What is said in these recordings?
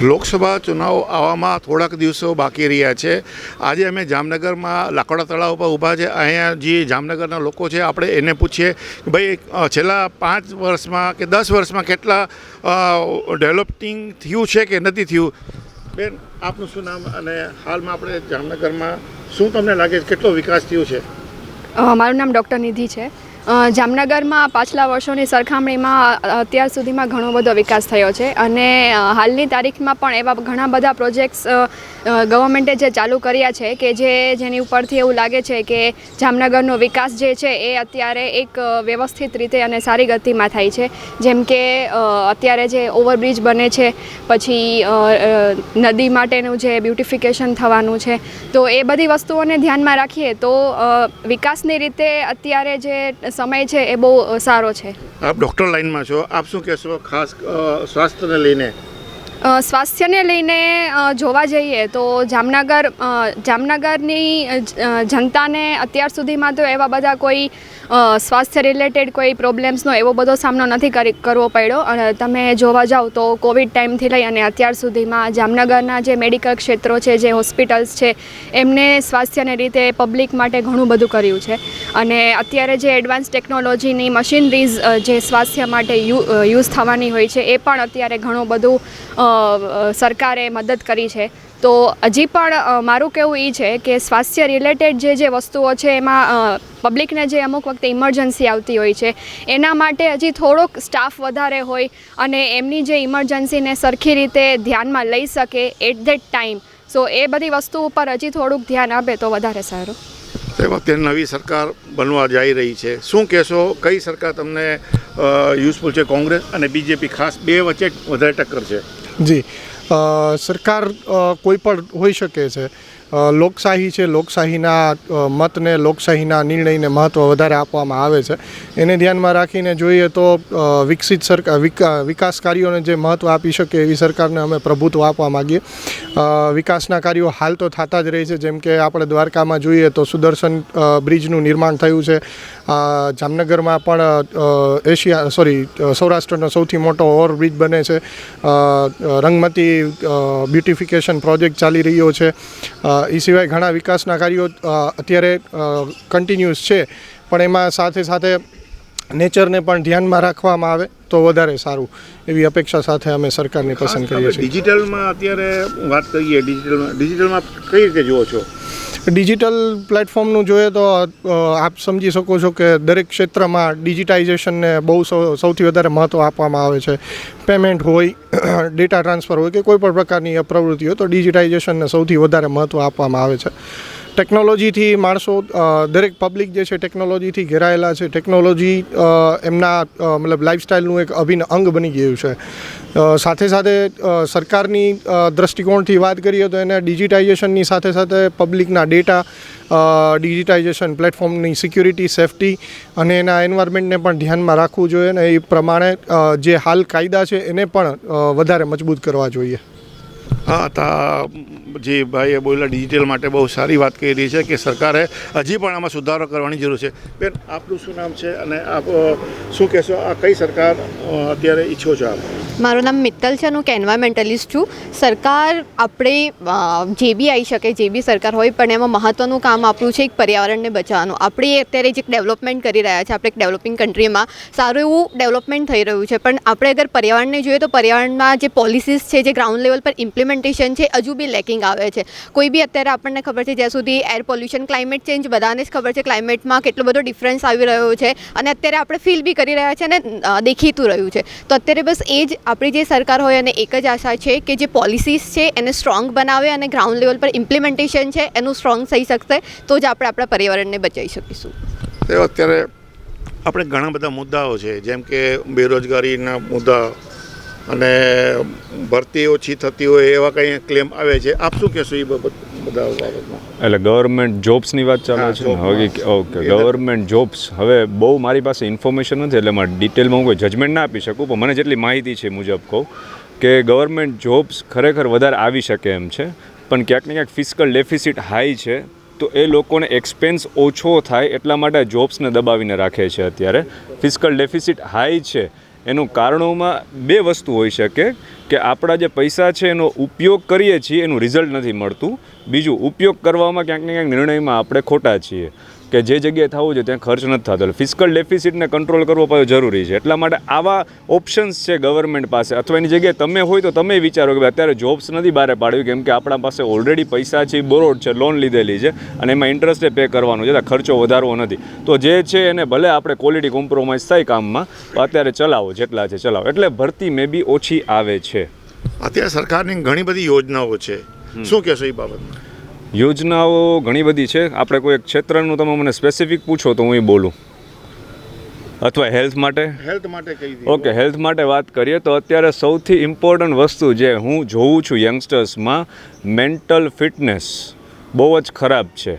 લોકસભા ચુનાવ આવવામાં થોડાક દિવસો બાકી રહ્યા છે. આજે અમે જામનગરમાં લાકડા તળાવ ઉપર ઊભા છે. અહીંયા જે જામનગરના લોકો છે, આપણે એને પૂછીએ કે ભાઈ છેલ્લા પાંચ વર્ષમાં કે દસ વર્ષમાં કેટલા ડેવલપિંગ થયું છે કે નથી થયું? બેન, આપનું શું નામ અને હાલમાં આપણે જામનગરમાં શું તમને લાગે કેટલો વિકાસ થયો છે? મારું નામ ડૉક્ટર નિધિ છે. જામનગરમાં પાછલા વર્ષોની સરખામણીમાં અત્યાર સુધીમાં ઘણો બધો વિકાસ થયો છે અને હાલની તારીખમાં પણ એવા ઘણા બધા પ્રોજેક્ટ્સ ગવર્મેન્ટે જે ચાલુ કર્યા છે કે જે જેની ઉપરથી એવું લાગે છે કે જામનગરનો વિકાસ જે છે એ અત્યારે એક વ્યવસ્થિત રીતે અને સારી ગતિમાં થાય છે. જેમ કે અત્યારે જે ઓવરબ્રિજ બને છે, પછી નદી માટેનું જે બ્યુટિફિકેશન થવાનું છે, તો એ બધી વસ્તુઓને ધ્યાનમાં રાખીએ તો વિકાસની રીતે અત્યારે જે સમય છે એ બહુ સારો છે. આપ ડૉક્ટર લાઇનમાં છો. આપ શું કહેશો ખાસ સ્વાસ્થ્યને લઈને? સ્વાસ્થ્યને લઈને જોવા જઈએ તો જામનગર જામનગરની જનતાને અત્યાર સુધીમાં તો એવા બધા કોઈ સ્વાસ્થ્ય રિલેટેડ કોઈ પ્રોબ્લેમ્સનો એવો બધો સામનો નથી કરી કરવો પડ્યો. અને તમે જોવા જાઓ તો કોવિડ ટાઈમથી લઈ અને અત્યાર સુધીમાં જામનગરના જે મેડિકલ ક્ષેત્રો છે જે હોસ્પિટલ્સ છે એમને સ્વાસ્થ્યને રીતે પબ્લિક માટે ઘણું બધું કર્યું છે. અને અત્યારે જે એડવાન્સ ટેકનોલોજીની મશીનરીઝ જે સ્વાસ્થ્ય માટે યુઝ થવાની હોય છે, એ પણ અત્યારે ઘણું બધું સરકારે મદદ કરી છે. તો હજી પણ મારું કહેવું એ છે કે સ્વાસ્થ્ય રિલેટેડ જે જે વસ્તુઓ છે, એમાં પબ્લિકને જે અમુક વખતે ઇમરજન્સી આવતી હોય છે, એના માટે હજી થોડોક સ્ટાફ વધારે હોય અને એમની જે ઇમરજન્સીને સરખી રીતે ધ્યાનમાં લઈ શકે એટ ધેટ ટાઈમ. સો એ બધી વસ્તુ ઉપર હજી થોડુંક ધ્યાન આપે તો વધારે સારું. તે નવી સરકાર બનવા જઈ રહી છે. શું કહેશો? કઈ સરકાર તમને યુઝફુલ છે? કોંગ્રેસ અને બીજેપી ખાસ બે વચ્ચે વધારે ટક્કર છે. જી. સરકાર કોઈ પણ હોઈ શકે છે. લોકશાહી છે, લોકશાહીના મતને, લોકશાહીના નિર્ણયને મહત્ત્વ વધારે આપવામાં આવે છે. એને ધ્યાનમાં રાખીને જોઈએ તો વિકસિત સરકાર વિકા- વિકાસ કાર્યોને જે મહત્ત્વ આપી શકે એવી સરકારને અમે પ્રભુત્વ આપવા માગીએ. વિકાસના કાર્યો હાલ તો થતા જ રહે છે. જેમ કે આપણે દ્વારકામાં જોઈએ તો સુદર્શન બ્રિજનું નિર્માણ થયું છે. જામનગરમાં પણ એશિયા, સોરી, સૌરાષ્ટ્રનો સૌથી મોટો ઓવરબ્રિજ બને છે. રંગમતી બ્યુટિફિકેશન પ્રોજેક્ટ ચાલી રહ્યો છે. એ સિવાય ઘણા વિકાસના કાર્યો અત્યારે કન્ટિન્યુઅસ છે. પણ એમાં સાથે સાથે નેચરને પણ ધ્યાનમાં રાખવામાં આવે તો વધારે સારું. એવી અપેક્ષા સાથે અમે સરકારની પસંદ કરીએ છીએ. ડિજિટલમાં અત્યારે વાત કરીએ ડિજિટલમાં ડિજિટલમાં કઈ રીતે જુઓ છો? ડિજિટલ પ્લેટફોર્મનું જોઈએ તો આપ સમજી શકો છો કે દરેક ક્ષેત્રમાં ડિજિટાઇઝેશનને બહુ સૌ- સૌથી વધારે મહત્ત્વ આપવામાં આવે છે. પેમેન્ટ હોય ડેટા ટ્રાન્સફર હોય કે કોઈ પણ પ્રકારની પ્રવૃત્તિ હોય તો ડિજિટાઇઝેશનને સૌથી વધારે મહત્ત્વ આપવામાં આવે છે. ટેકનોલોજીથી માણસો દરેક પબ્લિક જે છે ટેકનોલોજીથી ઘેરાયેલા છે. ટેકનોલોજી એમના મતલબ લાઇફસ્ટાઇલનું એક અભિન્ન અંગ બની ગયું છે. સાથે સાથે સરકારની દ્રષ્ટિકોણથી વાત કરીએ તો એને ડિજિટાઇઝેશનની સાથે સાથે પબ્લિકના ડેટા ડિજિટાઇઝેશન પ્લેટફોર્મની સિક્યુરિટી સેફટી અને એના એન્વાયરમેન્ટને પણ ધ્યાનમાં રાખવું જોઈએ અને એ પ્રમાણે જે હાલ કાયદા છે એને પણ વધારે મજબૂત કરવા જોઈએ. હા, તા જે ભાઈએ બોલ્યા ડિજિટલ માટે બહુ સારી વાત કરી છે કે સરકારે હજી પણ આમાં સુધારો કરવાની જરૂર છે. બેન, આપનું શું નામ છે અને આપ શું કહેશો? આ કઈ સરકાર અત્યારે ઈચ્છો છો આપ? મારું નામ મિત્તલ છે, હું કેન્વાયમેન્ટલિસ્ટ છું. સરકાર આપણે જે બી આવી શકે, જે બી સરકાર હોય, પણ એમાં મહત્ત્વનું કામ આપણું છે એક પર્યાવરણને બચાવવાનું. આપણે અત્યારે જે ડેવલપમેન્ટ કરી રહ્યા છે, આપણે એક ડેવલપિંગ કન્ટ્રીમાં, સારું એવું ડેવલપમેન્ટ થઈ રહ્યું છે. પણ આપણે અગર પર્યાવરણને જોઈએ તો પર્યાવરણમાં જે પોલિસીસ છે, જે ગ્રાઉન્ડ લેવલ પર ઇમ્પ્લિમેન્ટેશન છે, હજુ બી લેકિંગ આવે છે. કોઈ બી અત્યારે આપણને ખબર છે, જ્યાં સુધી એર પોલ્યુશન ક્લાઇમેટ ચેન્જ બધાને જ ખબર છે ક્લાઇમેટમાં કેટલો બધો ડિફરન્સ આવી રહ્યો છે. અને અત્યારે આપણે ફીલ બી કરી રહ્યા છે અને દેખીતું રહ્યું છે. તો અત્યારે બસ એ જ આપણી જે સરકાર હોય અને એક જ આશા છે કે જે પોલિસીસ છે, એને સ્ટ્રોંગ બનાવે અને ગ્રાઉન્ડ લેવલ પર ઇમ્પ્લિમેન્ટેશન છે, એનું સ્ટ્રોંગ થઈ શકશે, તો જ આપણે આપણા પર્યાવરણને બચાવી શકીશું. અત્યારે આપણે ઘણા બધા મુદ્દાઓ છે, જેમ કે બેરોજગારીના મુદ્દા અને ભરતી ઓછી થતી હોય એવા કંઈ ક્લેમ આવે છે? આપ શું કહેશો એ બાબત બધા બાબતમાં? એટલે ગવર્મેન્ટ જોબ્સની વાત ચાલે છે ને? ઓકે ગવર્મેન્ટ જોબ્સ હવે બહુ મારી પાસે ઇન્ફોર્મેશન નથી એટલે મારે ડિટેલમાં હું કોઈ જજમેન્ટ ના આપી શકું પણ મને જેટલી માહિતી છે મુજબ કહું કે ગવર્મેન્ટ જોબ્સ ખરેખર વધારે આવી શકે એમ છે પણ ક્યાંક ને ક્યાંક ફિઝિકલ ડેફિસિટ હાઈ છે તો એ લોકોને એક્સપેન્સ ઓછો થાય એટલા માટે જોબ્સને દબાવીને રાખે છે અત્યારે. ફિઝિકલ ડેફિસિટ હાઈ છે એનું કારણોમાં બે વસ્તુ હોઈ શકે કે આપણા જે પૈસા છે એનો ઉપયોગ કરીએ છીએ, એનું રિઝલ્ટ નથી મળતું. બીજું, ઉપયોગ કરવામાં ક્યાંક ને ક્યાંક નિર્ણયમાં આપણે ખોટા છીએ. કે જે જગ્યાએ થવું છે ત્યાં ખર્ચ નથી થતો. એટલે ફિઝિકલ ડેફિસિટને કંટ્રોલ કરવો પણ જરૂરી છે. એટલા માટે આવા ઓપ્શન્સ છે ગવર્મેન્ટ પાસે. અથવા એની જગ્યાએ તમે હોય તો તમે વિચારો કે અત્યારે જોબ્સ નથી બહાર પાડવી કેમ કે આપણા પાસે ઓલરેડી પૈસા છે બોરોડ છે લોન લીધેલી છે અને એમાં ઇન્ટરેસ્ટે પે કરવાનું છે. ખર્ચો વધારવો નથી. તો જે છે એને ભલે આપણે ક્વોલિટી કોમ્પ્રોમાઇઝ થાય કામમાં અત્યારે ચલાવો જેટલા છે ચલાવો. એટલે ભરતી મે બી ઓછી આવે છે. અત્યારે સરકારની ઘણી બધી યોજનાઓ છે. શું કહેશો એ બાબતમાં? યોજનાઓ ઘણી બધી છે. આપણે કોઈ એક ક્ષેત્રનું તમે મને સ્પેસિફિક પૂછો તો હું એ બોલું. અથવા હેલ્થ માટે? હેલ્થ માટે ઓકે હેલ્થ માટે વાત કરીએ તો અત્યારે સૌથી ઇમ્પોર્ટન્ટ વસ્તુ જે હું જોઉં છું યંગસ્ટર્સમાં મેન્ટલ ફિટનેસ બહુ જ ખરાબ છે.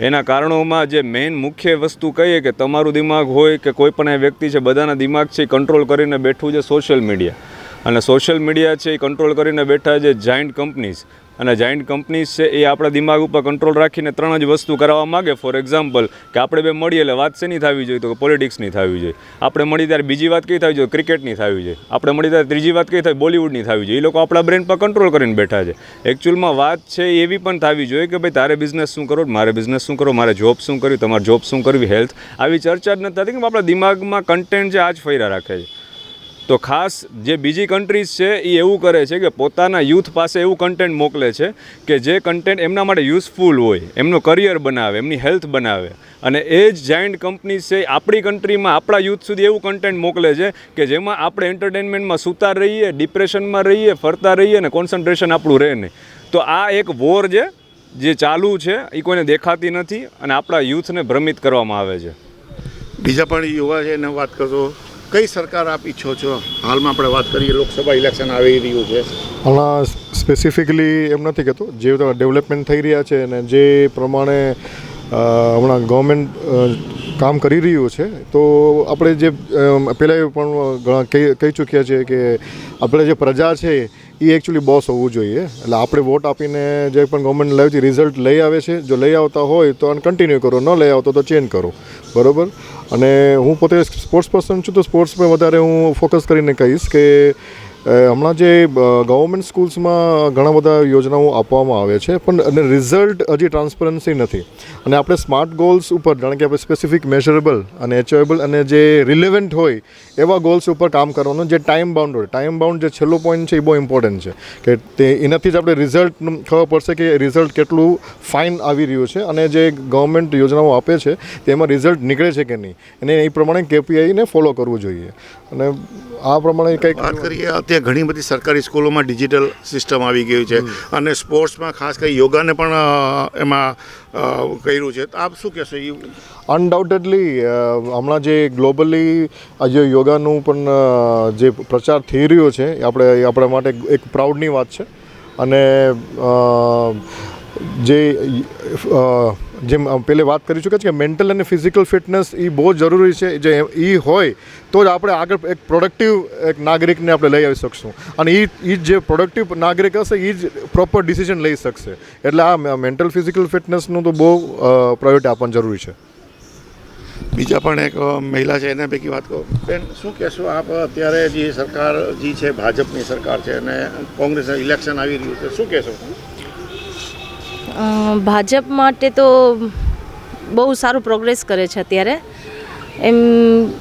એના કારણોમાં જે મેઇન મુખ્ય વસ્તુ કહીએ કે તમારું દિમાગ હોય કે કોઈ પણ એ વ્યક્તિ છે બધાના દિમાગ છે કંટ્રોલ કરીને બેઠું છે સોશિયલ મીડિયા અને સોશિયલ મીડિયા છે એ કંટ્રોલ કરીને બેઠા છે જાઇન્ટ કંપનીઝ અને જાઇન્ટ કંપનીઝ છે એ આપણા દિમાગ ઉપર કંટ્રોલ રાખીને ત્રણ જ વસ્તુ કરાવવા માગે. ફોર એક્ઝામ્પલ કે આપણે બે મળીએ એટલે વાત શેની થવી જોઈએ? તો કે પોલિટિક્સની થવી જોઈએ. આપણે મળી ત્યારે બીજી વાત કઈ થવી જોઈએ? ક્રિકેટની થવી જોઈએ. આપણે મળી ત્યારે ત્રીજી વાત કઈ થાય? બોલિવૂડની થવી જોઈએ. એ લોકો આપણા બ્રેન પર કંટ્રોલ કરીને બેઠા છે. એકચ્યુઅલમાં વાત છે એવી પણ થવી જોઈએ કે ભાઈ તારે બિઝનેસ શું કરો મારે બિઝનેસ શું કરો મારે જોબ શું કર્યું તમારે જોબ શું કરવી? હેલ્થ આવી ચર્ચા જ નથી થતી કે આપણા દિમાગમાં કન્ટેન્ટ છે આ જ ફર્યા રાખે છે. તો ખાસ જે બીજી કન્ટ્રીઝ છે, એ એવું કરે છે કે પોતાના યુથ પાસે એવું કન્ટેન્ટ મોકલે છે કે જે કન્ટેન્ટ એમના માટે યુઝફુલ હોય, એમનું કરિયર બનાવે, એમની હેલ્થ બનાવે. અને એ જ જાયન્ટ કંપનીઝ છે આપણી કન્ટ્રીમાં આપણા યુથ સુધી એવું કન્ટેન્ટ મોકલે છે કે જેમાં આપણે એન્ટરટેનમેન્ટમાં સૂતા રહીએ ડિપ્રેશનમાં રહીએ, ફરતા રહીએ અને કોન્સન્ટ્રેશન આપણું રહે નહીં. તો આ એક વોર છે, જે ચાલુ છે, એ કોઈને દેખાતી નથી અને આપણા યુથને ભ્રમિત કરવામાં આવે છે. બીજા પણ યુવા છે, એને વાત કરશો કઈ સરકાર આપ ઈચ્છો છો? હાલમાં આપણે વાત કરીએ, લોકસભા ઇલેક્શન આવી રહ્યું છે. હમણાં સ્પેસિફિકલી એમ નથી કહેતો. જે ડેવલપમેન્ટ થઈ રહ્યા છે અને જે પ્રમાણે હમણાં ગવર્મેન્ટ કામ કરી રહ્યું છે, તો આપણે જે પહેલાં પણ કહી ચૂક્યા છે કે આપણે જે પ્રજા છે એ એકચ્યુઅલી બોસ હોવું જોઈએ. એટલે આપણે વોટ આપીને જે પણ ગવર્મેન્ટ લાવે છે રિઝલ્ટ લઈ આવે છે. જો લઈ આવતા હોય તો કન્ટિન્યુ કરો. ન લઈ આવતો તો ચેન્જ કરો. બરોબર? અને હું પોતે સ્પોર્ટ્સ પર્સન છું, તો સ્પોર્ટ્સ પર વધારે હું ફોકસ કરીને કહીશ કે હમણાં જે ગવર્મેન્ટ સ્કૂલ્સમાં ઘણા બધા યોજનાઓ આપવામાં આવે છે, પણ અને રિઝલ્ટ હજી ટ્રાન્સપરન્સી નથી. અને આપણે સ્માર્ટ ગોલ્સ ઉપર, જાણે કે આપણે સ્પેસિફિક મેઝરેબલ અને એચેબલ અને જે રિલેવન્ટ હોય એવા ગોલ્સ ઉપર કામ કરવાનું જે ટાઈમ બાઉન્ડ હોય. ટાઈમ બાઉન્ડ જે છેલ્લો પોઈન્ટ છે એ બહુ ઇમ્પોર્ટન્ટ છે કે તે એનાથી જ આપણે રિઝલ્ટ ખબર પડશે કે રિઝલ્ટ કેટલું ફાઇન આવી રહ્યું છે અને જે ગવર્મેન્ટ યોજનાઓ આપે છે તેમાં રિઝલ્ટ નીકળે છે કે નહીં. અને એ પ્રમાણે કેપીઆઈને ફોલો કરવું જોઈએ. અને આ પ્રમાણે કંઈક વાત કરીએ અત્યારે ઘણી બધી સરકારી સ્કૂલોમાં ડિજિટલ સિસ્ટમ આવી ગયું છે. અને સ્પોર્ટ્સમાં ખાસ કરી યોગાને પણ એમાં કર્યું છે. તો આપ શું કહેશો? એ અનડાઉટેડલી હમણાં જે ગ્લોબલી આજે યોગાનું પણ જે પ્રચાર થઈ રહ્યો છે, એ આપણે આપણા માટે એક પ્રાઉડની વાત છે. અને જે જેમ પહેલે વાત કરી ચૂક્યા છે કે મેન્ટલ અને ફિઝિકલ ફિટનેસ એ બહુ જરૂરી છે જે એ હોય તો જ આપણે આગળ એક પ્રોડક્ટિવ એક નાગરિકને આપણે લઈ આવી શકશું. અને એ એ જે પ્રોડક્ટિવ નાગરિક હશે એ જ પ્રોપર ડિસિઝન લઈ શકશે. એટલે આ મેન્ટલ ફિઝિકલ ફિટનેસનું તો બહુ પ્રાયોરિટી આપવાની જરૂરી છે. બીજા પણ એક મહિલા છે એના પૈકી વાત કહો બેન શું કહેશો? આપ અત્યારે જે સરકાર જે છે ભાજપની સરકાર છે અને કોંગ્રેસ ઇલેક્શન આવી રહ્યું છે શું કહેશો? ભાજપ માટે તો બહુ સારું પ્રોગ્રેસ કરે છે અત્યારે. એમ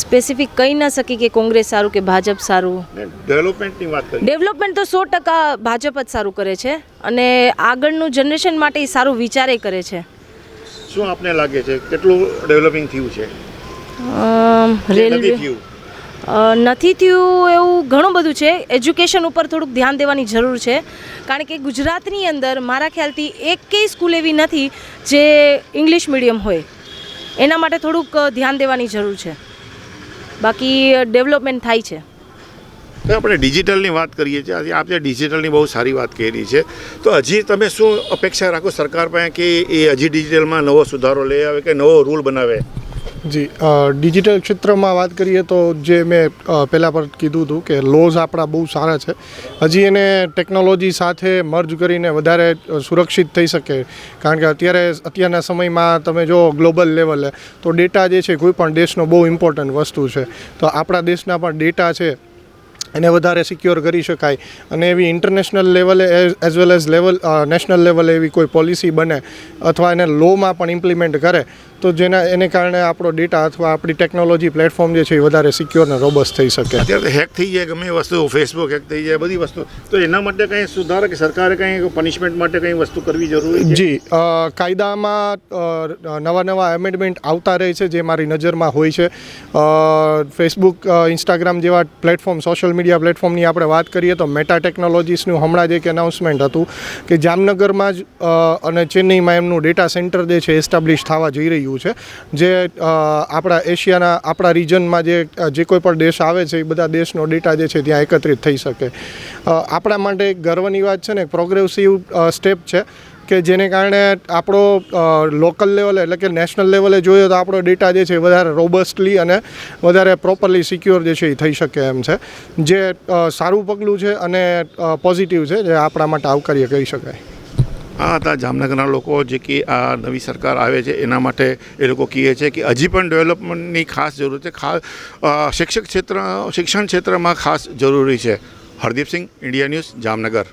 સ્પેસિફિક કહી ન શકી કે કોંગ્રેસ સારું કે ભાજપ સારું. ડેવલપમેન્ટની વાત કરીએ. ડેવલપમેન્ટ તો સો ટકા ભાજપ જ સારું કરે છે અને આગળનું જનરેશન માટે એ સારું વિચારે કરે છે. શું આપને લાગે છે? કેટલું ડેવલપિંગ થયું છે? રેલવે નથી થયું એવું ઘણું બધું છે. એજ્યુકેશન ઉપર થોડુંક ધ્યાન દેવાની જરૂર છે. કારણ કે ગુજરાતની અંદર મારા ખ્યાલથી એકેય સ્કૂલ એવી નથી જે ઇંગ્લિશ મીડિયમ હોય. એના માટે થોડુંક ધ્યાન દેવાની જરૂર છે. બાકી ડેવલપમેન્ટ થાય છે. તો આપણે ડિજિટલની વાત કરીએ છીએ. આપણે ડિજિટલની બહુ સારી વાત કરી છે. તો હજી તમે શું અપેક્ષા રાખો સરકાર પાસે કે એ હજી ડિજિટલમાં નવો સુધારો લઈ આવે કે નવો રૂલ બનાવે? જી ડિજિટલ ક્ષેત્રમાં વાત કરીએ તો જે મેં પહેલાં પર કીધું હતું કે લોઝ આપણા બહુ સારા છે. હજી એને ટેકનોલોજી સાથે મર્જ કરીને વધારે સુરક્ષિત થઈ શકે. કારણ કે અત્યારે, અત્યારના સમયમાં તમે જો ગ્લોબલ લેવલે તો ડેટા જે છે કોઈ પણ દેશનો બહુ ઇમ્પોર્ટન્ટ વસ્તુ છે. તો આપણા દેશના પણ ડેટા છે, એને વધારે સિક્યોર કરી શકાય. અને એવી ઇન્ટરનેશનલ લેવલે as well as level national લેવલે એવી કોઈ પોલિસી બને અથવા એને લોમાં પણ ઇમ્પ્લિમેન્ટ કરે તો જેના એને કારણે આપણો ડેટા અથવા આપણી ટેકનોલોજી પ્લેટફોર્મ જે છે એ વધારે સિક્યોર અને રોબસ્ટ થઈ શકે. અત્યારે હેક થઈ જાય ગમે વસ્તુ ફેસબુક હેક થઈ જાય બધી વસ્તુ. તો એના માટે કંઈ સુધાર કે સરકારે કંઈ પનિશમેન્ટ માટે કંઈ વસ્તુ કરવી જરૂરી છે? જી કાયદામાં નવા નવા એમેન્ડમેન્ટ આવતા રહે છે જે મારી નજરમાં હોય છે. ફેસબુક ઇન્સ્ટાગ્રામ જેવા પ્લેટફોર્મ સોશિયલ મીડિયા પ્લેટફોર્મની આપણે વાત કરીએ તો મેટા ટેકનોલોજીસનું હમણાં જ એક એનાઉન્સમેન્ટ હતું કે જામનગરમાં જ અને ચેન્નઈમાં એમનું ડેટા સેન્ટર જે છે એસ્ટાબ્લિશ થવા જઈ રહ્યું છે. જે આપણા એશિયાના, આપણા રિજનમાં જે જે કોઈ પણ દેશ આવે છે, એ બધા દેશનો ડેટા જે છે ત્યાં એકત્રિત થઈ શકે. આપણા માટે એક ગર્વની વાત છે ને પ્રોગ્રેસિવ સ્ટેપ છે કે જેને કારણે આપણો લોકલ લેવલે એટલે કે નેશનલ લેવલે જોઈએ તો આપણો ડેટા જે છે વધારે રોબસ્ટલી અને વધારે પ્રોપરલી સિક્યોર જે છે એ થઈ શકે એમ છે. જે સારું પગલું છે અને પોઝિટિવ છે, જે આપણા માટે આવકાર્ય કહી શકાય. આ હતા જામનગરના લોકો જે કે આ નવી સરકાર આવે છે, એના માટે એ લોકો કહે છે કે હજી પણ ડેવલપમેન્ટની ખાસ જરૂર છે. ખાસ શિક્ષક ક્ષેત્ર, શિક્ષણ ક્ષેત્રમાં ખાસ જરૂરી છે. Hardeep Singh, India news, Jamnagar.